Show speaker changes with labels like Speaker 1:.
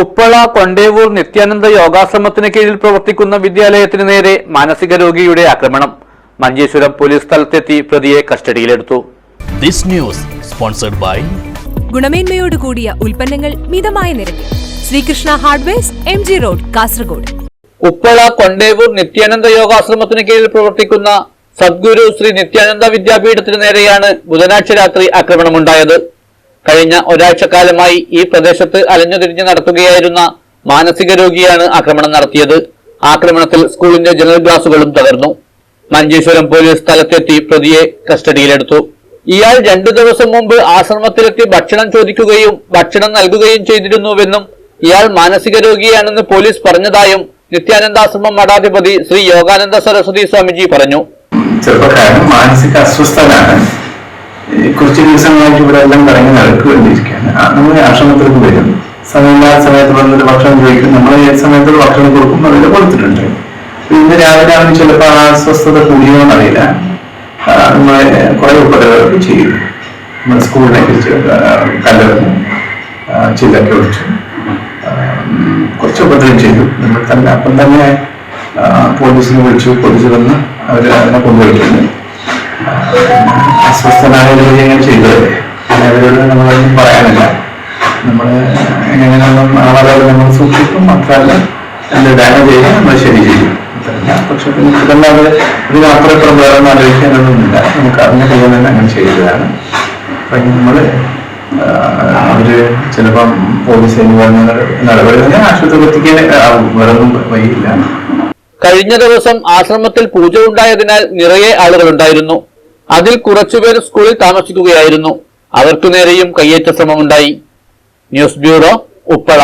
Speaker 1: ഉപ്പള കൊണ്ടേവൂർ നിത്യാനന്ദ യോഗാശ്രമത്തിന് കീഴിൽ പ്രവർത്തിക്കുന്ന വിദ്യാലയത്തിന് നേരെ മാനസിക രോഗിയുടെ ആക്രമണം. മഞ്ചേശ്വരം പോലീസ് സ്ഥലത്തെത്തി പ്രതിയെ കസ്റ്റഡിയിലെടുത്തു.
Speaker 2: This news sponsored by
Speaker 3: ഗുണമേന്മയോട് കൂടിയ ഉൽപ്പന്നങ്ങൾ മിതമായ നിരക്കിൽ. Srikrishna hardwares M G road Kasaragod.
Speaker 1: Uppala Kondevoor Nityananda യോഗാശ്രമത്തിന് കീഴിൽ പ്രവർത്തിക്കുന്ന സദ്ഗുരു ശ്രീ നിത്യാനന്ദ വിദ്യാപീഠത്തിന് നേരെയാണ് ബുധനാഴ്ച രാത്രി ആക്രമണമുണ്ടായത്. കഴിഞ്ഞ ഒരാഴ്ചക്കാലമായി ഈ പ്രദേശത്ത് അലഞ്ഞുതിരിഞ്ഞ് നടത്തുകയായിരുന്ന മാനസിക രോഗിയാണ് ആക്രമണം നടത്തിയത്. ആക്രമണത്തിൽ സ്കൂളിന്റെ ജനൽ ഗ്ലാസുകളും തകർന്നു. മഞ്ചേശ്വരം പോലീസ് സ്ഥലത്തെത്തി പ്രതിയെ കസ്റ്റഡിയിലെടുത്തു. ഇയാൾ രണ്ടു ദിവസം മുമ്പ് ആശ്രമത്തിലെത്തി ഭക്ഷണം ചോദിക്കുകയും ഭക്ഷണം നൽകുകയും ചെയ്തിരുന്നുവെന്നും ഇയാൾ മാനസിക രോഗിയാണെന്ന് പോലീസ് പറഞ്ഞതായും നിത്യാനന്ദാശ്രമം മഠാധിപതി ശ്രീ യോഗാനന്ദ സരസ്വതി സ്വാമിജി പറഞ്ഞു.
Speaker 4: ചെറുപ്പക്കാരൻ മാനസിക അസ്വസ്ഥനാണ് കുറച്ച് ദിവസങ്ങളായിട്ട് ഇവിടെ എല്ലാം കറങ്ങി നടക്കുകയാണ് നമ്മൾ ആശ്രമത്തിലേക്ക് വരും. സമയമില്ലാത്ത സമയത്ത് വന്നിട്ട് ഭക്ഷണം ചോദിക്കും നമ്മൾ ഏത് സമയത്ത് ഭക്ഷണം കൊടുക്കും അതിൽ കൊടുത്തിട്ടുണ്ട്. ഇന്ന് രാവിലെ അവന് ചിലപ്പോൾ ആ അസ്വസ്ഥത കൂടിയോ എന്നറിയില്ല നമ്മളെ കുറെ ഉപദ്രവമൊക്കെ ചെയ്യും. നമ്മുടെ സ്കൂളിനെ കുറിച്ച് കല്ലെറിഞ്ഞു ചില്ലൊക്കെ ഒഴിച്ചു കുറച്ച് ഉപദ്രവം ചെയ്തു. നമ്മൾ തന്നെ അപ്പം തന്നെ പോലീസിനെ വിളിച്ചു. പോലീസ് വന്ന് അവർ അതിനെ കൊണ്ടുപോയിട്ടുണ്ട് അസ്വസ്ഥനായ രീതിയിൽ ചെയ്തത്. അവരോട് നമ്മളൊന്നും പറയാനില്ല. നമ്മൾ എങ്ങനെയാണെന്നും ആളെ നമ്മൾ സൂക്ഷിക്കും. മാത്രമല്ല അതിന്റെ ഡാമേജ് ചെയ്താൽ നമ്മൾ ശരി ചെയ്യും പക്ഷെ പിന്നെ യാത്ര ഇപ്പുറം വേറെ ഒന്നും ആലോചിക്കാനൊന്നുമില്ല. നമുക്ക് അറിഞ്ഞ കയ്യിൽ തന്നെ അങ്ങനെ ചെയ്തതാണ്. അപ്പൊ നമ്മൾ അവർ ചിലപ്പം പോലീസ് എന്ന് നടപടി തന്നെ ആശുപത്രി എത്തിക്കാൻ വേറൊന്നും വഴിയില്ല.
Speaker 1: കഴിഞ്ഞ ദിവസം ആശ്രമത്തിൽ പൂജ ഉണ്ടായതിനാൽ നിറയെ ആളുകളുണ്ടായിരുന്നു അതിൽ കുറച്ചുപേർ സ്കൂളിൽ താമസിക്കുകയായിരുന്നു. അവർക്കു നേരെയും കയ്യേറ്റ ശ്രമമുണ്ടായി. News bureau Uppala.